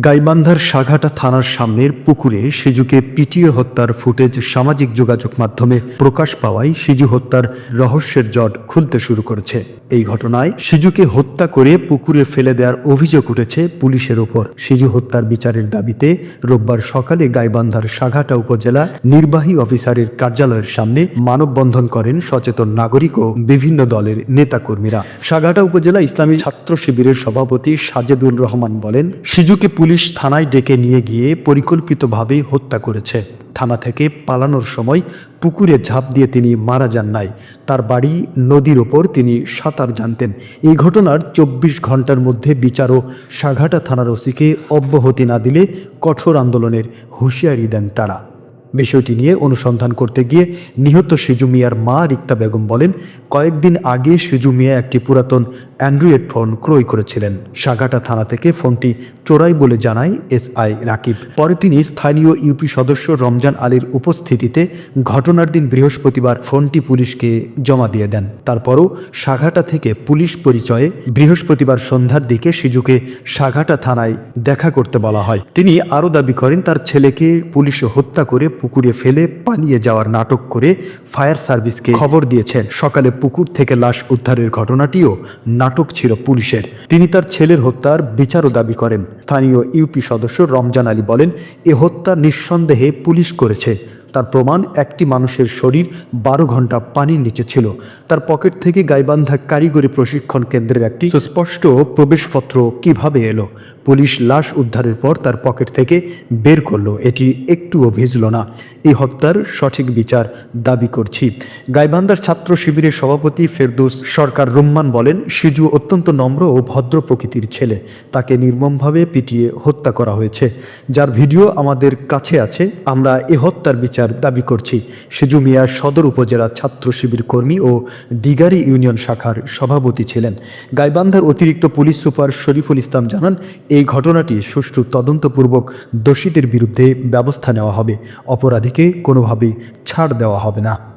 গাইবান্ধার সাঘাটা থানার সামনের পুকুরে সিজুকে পিটিয়ে হত্যার ফুটেজ সামাজিক যোগাযোগ মাধ্যমে প্রকাশ পাওয়ায় সিজু হত্যার রহস্যের জট খুলতে শুরু করেছে। এই ঘটনায় সিজুকে হত্যা করে পুকুরে ফেলে দেওয়ার অভিযোগ উঠেছে পুলিশের ওপর। সিজু হত্যার বিচারের দাবিতে রোববার সকালে গাইবান্ধার সাঘাটা উপজেলা নির্বাহী অফিসারের কার্যালয়ের সামনে মানববন্ধন করেন সচেতন নাগরিক ও বিভিন্ন দলের নেতাকর্মীরা। সাঘাটা উপজেলা ইসলামী ছাত্র শিবিরের সভাপতি সাজেদুর রহমান বলেন, সিজুকে পুলিশ থানায় ডেকে নিয়ে গিয়ে পরিকল্পিতভাবে হত্যা করেছে। থানা থেকে পালানোর সময় পুকুরে ঝাঁপ দিয়ে তিনি মারা যান নাই। তার বাড়ি নদীর ওপর তিনি সাঁতার জানতেন। এই ঘটনার চব্বিশ ঘণ্টার মধ্যে বিচার ও সাঘাটা থানার ওসিকে অব্যাহতি না দিলে কঠোর আন্দোলনের হুঁশিয়ারি দেন তারা। বিষয়টি নিয়ে অনুসন্ধান করতে গিয়ে নিহত সিজু মিয়ার মা রিক্তা বেগম বলেন, কয়েকদিন আগে সিজু মিয়া একটি পুরাতন অ্যান্ড্রয়েড ফোন ক্রয় করেছিলেন। সাগাটা থানা থেকে ফোনটি চোরাই বলে জানায় এসআই রাকিব। পরে তিনি স্থানীয় ইউপি সদস্য রমজান আলীর উপস্থিতিতে ঘটনার দিন বৃহস্পতিবার ফোনটি পুলিশকে জমা দিয়ে দেন। তারপরও সাঘাটা থেকে পুলিশ পরিচয়ে বৃহস্পতিবার সন্ধ্যার দিকে সিজুকে সাঘাটা থানায় দেখা করতে বলা হয়। তিনি আরও দাবি করেন, তার ছেলেকে পুলিশে হত্যা করে পুকুরে ফেলে পালিয়ে যাওয়ার নাটক করে ফায়ার সার্ভিসকে খবর দিয়েছেন। সকালে পুকুর থেকে লাশ উদ্ধারের ঘটনাটিও নাটক ছিল পুলিশের। তিনি তার ছেলের হত্যার বিচারও দাবি করেন। স্থানীয় ইউপি সদস্য রমজান আলী বলেন, এ হত্যা নিঃসন্দেহে পুলিশ করেছে। তার প্রমাণ, একটি মানুষের শরীর বারো ঘণ্টা পানির নিচে ছিল। তার পকেট থেকে গাইবান্ধা কারিগরি প্রশিক্ষণ কেন্দ্রের একটি সুস্পষ্ট প্রবেশপত্র কীভাবে এলো? পুলিশ লাশ উদ্ধারের পর তার পকেট থেকে বের করল। এটি একটুও ভিজল না। এই হত্যার সঠিক বিচার দাবি করছি। গাইবান্ধার ছাত্র শিবিরের সভাপতি ফেরদৌস সরকার রুম্মান বলেন, সিজু অত্যন্ত নম্র ও ভদ্র প্রকৃতির ছেলে। তাকে নির্মমভাবে পিটিয়ে হত্যা করা হয়েছে। যার ভিডিও আমাদের কাছে আছে। আমরা এ হত্যার বিচার দাবি করছি। সিজু মিয়া সদর উপজেলা ছাত্র শিবির কর্মী ও দিগারি ইউনিয়ন শাখার সভাপতি ছিলেন। গাইবান্ধার অতিরিক্ত পুলিশ সুপার শরীফুল ইসলাম জানান এই ঘটনাটি সুষ্ঠু তদন্তপূর্বক দোষীদের বিরুদ্ধে ব্যবস্থা নেওয়া হবে। অপরাধীকে কোনোভাবেই ছাড় দেওয়া হবে না।